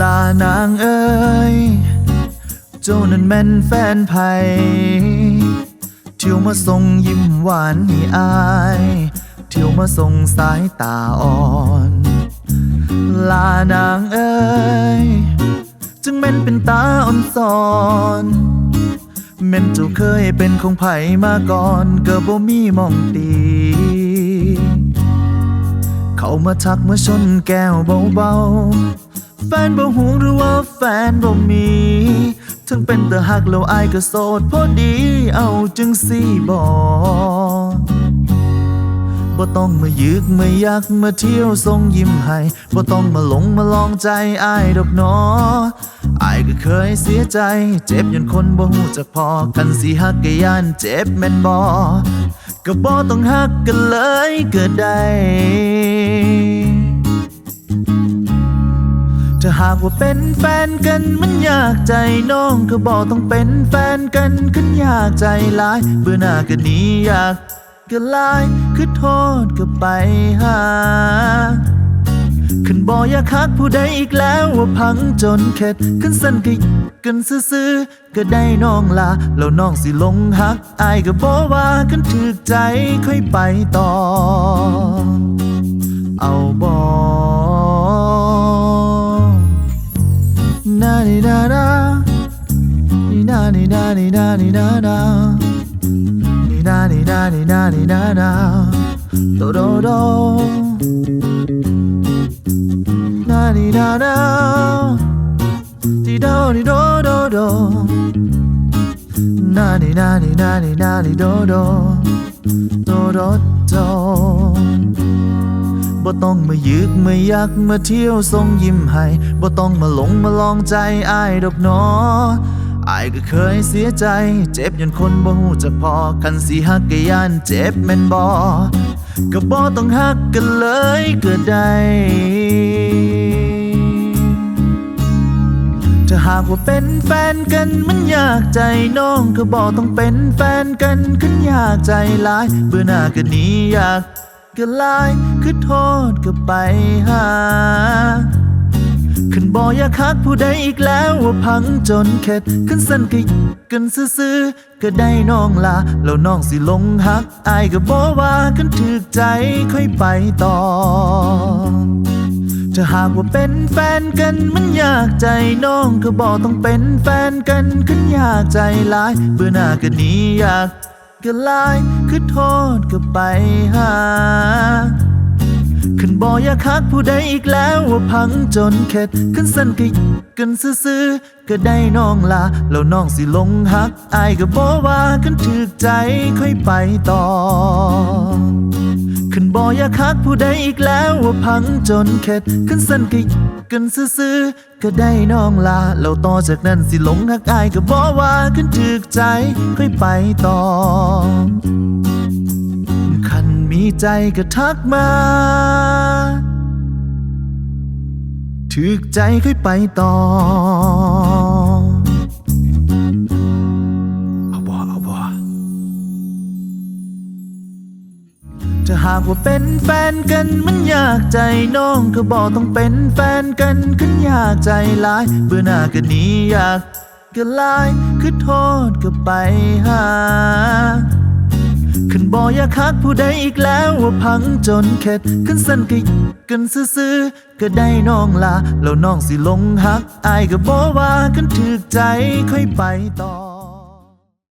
ลานางเอ้ยเจ้านั้นแม่นแฟนไผ่เที่ยวมาส่งยิ้มหวานให้อาย เที่ยวมาส่งสายตาอ่อน ลานางเอ้ยจึงแม่นเป็นตาอ่อนสอนแม่นเจ้าเคยเป็นของไผ่มาก่อนก็บ่มีมองตี เขามาทักมาชนแก้วเบาๆ แฟนบ่ห่วงหรือว่าแฟนบ่มีถึงเป็นแต่หักแล้วอายก็โสดพอดี เอาจึงสี่บ่บ่ต้องมายึกมายักมาเที่ยวทรงยิ้มให้บ่ต้องมาหลงมาลองใจอายดอกหนออายก็เคยเสียใจ เจ็บจนคนบ่ฮู้จักพอกันสิฮักก็ย่านเจ็บแม่นบ่ก็บ่ต้องฮักกันเลยก็ได้ หากว่าเป็นแฟนกันมันยากใจน้องก็บอกต้องเป็นแฟนกันขึ้นยากใจหลาย เบื่อหน้าก็หนีอยากก็ลายคือโทษก็ไปหาขึ้นบออยากคักผู้ใดอีกแล้วว่าพังจนเข็ดขึ้นสั้นก็กันซื่อๆก็ได้น้องลาแล้วน้องสิลงหักอายก็บอกว่ากันถึกใจค่อยไปต่อ เอาบอ na ni na ni na ni na na ni na ni na ni na ni na na do do do na ni na na di do ni do do do na ni na ni na ni na ni do do do do do บ่ต้องมายึกมายักมาเที่ยวทรงยิ้มให้บ่ต้องมาหลงมาลองใจอายดอกหนอ อายก็เคยเสียใจ เจ็บจนคนบ่ฮู้จักพอคันสิฮักก็ย่านเจ็บแม่นบ่ก็บ่ต้องฮักกันเลยก็ได้ถ้าหากว่าเป็นแฟนกันมันยากใจน้องก็บอกต้องเป็นแฟนกันขึ้นยากใจหลายเบื่อหน้าก็หนีอยากก็ลายคือโทษก็ไปหา ขึ้นบออยากคักผู้ใดอีกแล้วว่าพังจนเข็ด ขึ้นสั้นก็กันซื่อๆก็ได้น้องลาแล้วน้องสิลงหักอายก็บอกว่ากันถึกใจค่อยไปต่อถ้าหากว่าเป็นแฟนกันมันยากใจน้องก็บอกต้องเป็นแฟนกันขึ้นยากใจหลายเบื่อหน้าก็หนีอยากก็ลายคือโทษก็ไปหา บอยากคักผู้ใดอีกแล้วว่าพังจนเข็ดขึ้นสั้นก็กันซื่อๆก็ได้น้องลาแล้วน้องสิลงหักอายก็บอว่ากันถึกใจค่อยไปต่อขึ้นบอยาคักผู้ใดอีกแล้วว่าพังจนเข็ดขึ้นสั้นก็กันซื่อๆก็ได้น้องลาแล้วต่อจากนั้นสิหลงหักอายก็บอว่าขึ้นถึกใจค่อยไปต่อคันมีใจก็ทักมา ถึกใจค่อยไปต่อ เอาบ่เอาบ่ถ้าหากว่าเป็นแฟนกันมันยากใจน้องก็บอกต้องเป็นแฟนกันขึ้นยากใจหลาย เบื่อหน้าก็หนีอยากก็ลายคือโทษก็ไปหา ขึ้นบออยากคักผู้ใดอีกแล้วว่าพังจนเข็ด ขึ้นสั้นก็กันซื้อๆก็ได้น้องลาแล้วน้องสิลงหักอายก็บอกว่าขึ้นถึกใจค่อยไปต่อ